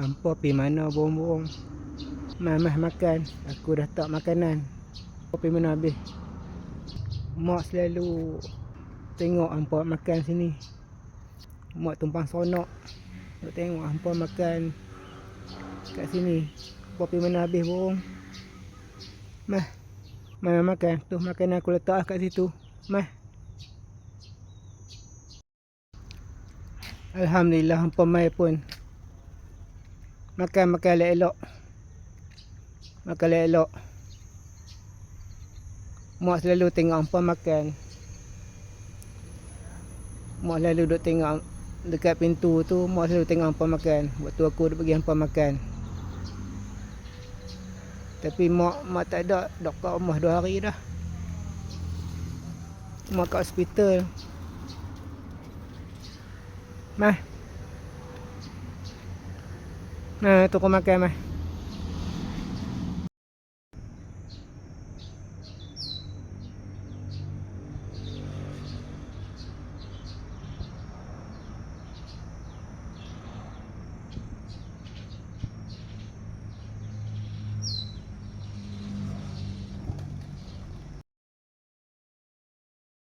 Hampa pi mana burung-burung. Mamah makan. Aku dah tak makanan. Hampa pi mana habis. Mak selalu tengok hampa makan sini. Mak tumpang sonok. Nak tengok hampa makan kat sini. Hampa pi mana habis burung. Mah. Mama makan. Tu makanan aku letak kat situ. Mah. Alhamdulillah hampa mai pun. Makan makan elok-elok. Makan elok-elok. Mak selalu tengok hampa makan. Mak selalu duduk tengok dekat pintu tu. Mak selalu tengok hampa makan. Waktu aku duduk bagi hampa makan. Tapi mak mak tak ada. Dok kat rumah dua hari dah. Mak kat hospital. Mah. Nah, tu kau makan mah.